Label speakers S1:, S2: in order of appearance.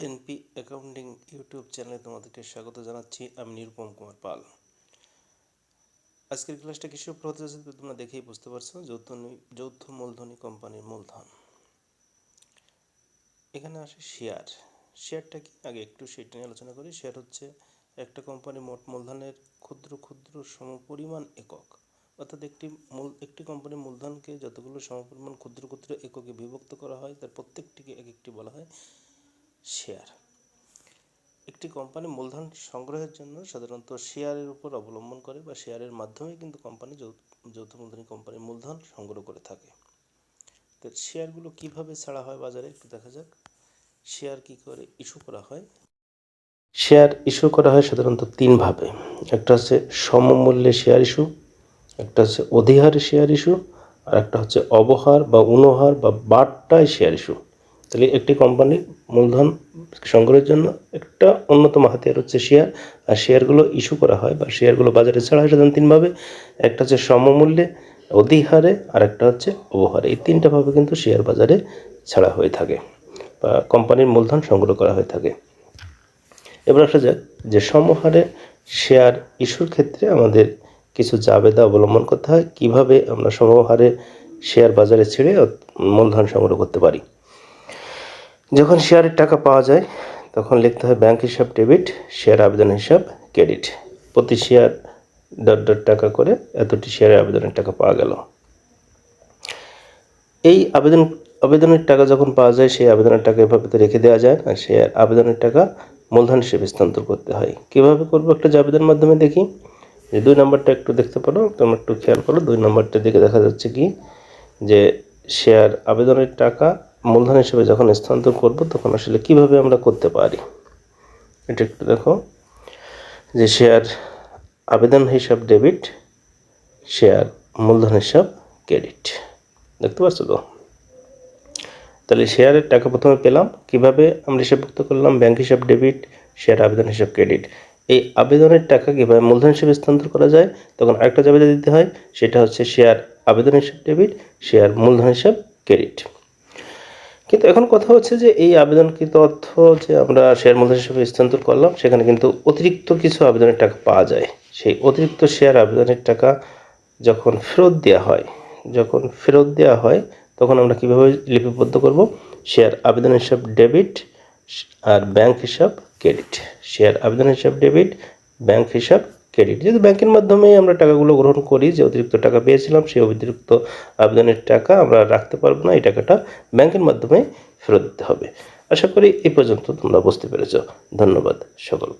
S1: NP accounting YouTube চ্যানেলে তোমাদেরকে স্বাগত জানাচ্ছি। আমি নিরুপম কুমার পাল। আজকের ক্লাসটা কিসের উপর হতে তোমরা দেখেই বুঝতে পারছ, যৌথ যৌথ মূলধনী কোম্পানির মূলধন। এখানে আসে শেয়ার শেয়ারটা কি? আগে একটু সেটা নিয়ে আলোচনা করি। শেয়ার হচ্ছে একটা কোম্পানির মোট মূলধনের ক্ষুদ্র ক্ষুদ্র সমপরিমাণ একক। অর্থাৎ একটি মূল, একটি কোম্পানির মূলধনকে যতগুলো সমপরিমাণ ক্ষুদ্র ক্ষুদ্র এককে বিভক্ত করা হয়, তার প্রত্যেকটিকে এক একটি বলা হয়। শেয়ার। একটি কোম্পানি মূলধন সংগ্রহের জন্য সাধারণত শেয়ারের উপর অবলম্বন করে বা শেয়ারের মাধ্যমে কিন্তু কোম্পানি যৌথ মূলধনী কোম্পানির মূলধন সংগ্রহ করে থাকে। তো শেয়ারগুলো কীভাবে ছাড়া হয় বাজারে একটু দেখা যাক। শেয়ার কি করে ইস্যু করা হয়? শেয়ার ইস্যু করা হয় সাধারণত তিনভাবে একটা হচ্ছে সমমূল্যে শেয়ার ইস্যু, একটা হচ্ছে অধিহারে শেয়ার ইস্যু, আর একটা হচ্ছে অবহার বা অনুহার বা বাট্টায় শেয়ার ইস্যু। তাহলে একটি কোম্পানির মূলধন সংগ্রহের জন্য একটা অন্যতম হাতিয়ার হচ্ছে শেয়ার আর শেয়ারগুলো ইস্যু করা হয় বা শেয়ারগুলো বাজারে ছাড়া হয় সাধারণত তিনভাবে, একটা হচ্ছে সমমূল্যে, অধিহারে, আর একটা হচ্ছে অবহারে। এই তিনটা ভাবে কিন্তু শেয়ার বাজারে ছাড়া হয়ে থাকে বা কোম্পানির মূলধন সংগ্রহ করা হয়ে থাকে। এবার আসা যাক যে সমহারে শেয়ার ইস্যুর ক্ষেত্রে আমাদের কিছু জাবেদা অবলম্বন করতে হয়। কীভাবে আমরা সমহারে শেয়ার বাজারে ছেড়ে মূলধন সংগ্রহ করতে পারি? যখন শেয়ারের টাকা পাওয়া যায়, তখন লিখতে হয় ব্যাংক হিসাব ডেবিট শেয়ার আবেদন হিসাব ক্রেডিট প্রতি শেয়ার ডট ডট টাকা করে এতটি শেয়ারের আবেদনের টাকা পাওয়া গেল। এই আবেদন, আবেদনের টাকা যখন পাওয়া যায়, সেই আবেদনের টাকা এভাবে তো রেখে দেওয়া যায় না। সে আবেদনের টাকা মূলধন হিসেবে স্থানান্তর করতে হয়। কীভাবে করব? একটা আবেদনের মাধ্যমে দেখি। যে দুই নম্বরটা একটু দেখতে পারো তোমরা একটু খেয়াল করো। দুই নম্বরটা দিকে দেখা যাচ্ছে কি? যে শেয়ার আবেদনের টাকা মূলধন হিসেবে যখন স্থানান্তর করব, তখন আসলে কীভাবে আমরা করতে পারি? এটা একটু দেখো। যে শেয়ার আবেদন হিসাব ডেবিট শেয়ার মূলধন হিসাব ক্রেডিট দেখতে পাচ্ছ তো? তাহলে শেয়ারের টাকা প্রথমে পেলাম। কীভাবে আমরা হিসাবভুক্ত করলাম? ব্যাংক হিসাব ডেবিট শেয়ার আবেদন হিসাব ক্রেডিট এই আবেদনের টাকা কীভাবে মূলধন হিসেবে স্থানান্তর করা যায়? তখন আরেকটা জাবেদা দিতে হয়, সেটা হচ্ছে শেয়ার আবেদন হিসাব ডেবিট শেয়ার মূলধন হিসাব ক্রেডিট কিন্তু এখন কথা হচ্ছে যে এই আবেদনকৃত অর্থ যে আমরা শেয়ার মূলধন হিসেবে স্থানান্তর করলাম, সেখানে কিন্তু অতিরিক্ত কিছু আবেদনের টাকা পাওয়া যায়। সেই অতিরিক্ত শেয়ার আবেদনের টাকা যখন ফেরত দেওয়া হয়, যখন ফেরত দেওয়া হয়, তখন আমরা কীভাবে লিপিবদ্ধ করব? শেয়ার আবেদন হিসাব ডেবিট আর ব্যাংক হিসাব ক্রেডিট শেয়ার আবেদন হিসাব ডেবিট ব্যাংক হিসাব ক্রেডিট যেহেতু ব্যাংকের মাধ্যমে আমরা টাকাগুলো গ্রহণ করি, যে অতিরিক্ত টাকা পেয়েছিলাম, সেই অতিরিক্ত আবেদনের টাকা আমরা রাখতে পারব না, এই টাকাটা ব্যাংকের মাধ্যমে ফেরত দিতে হবে। আশা করি এই পর্যন্ত তোমরা বুঝতে পেরেছ। ধন্যবাদ সকল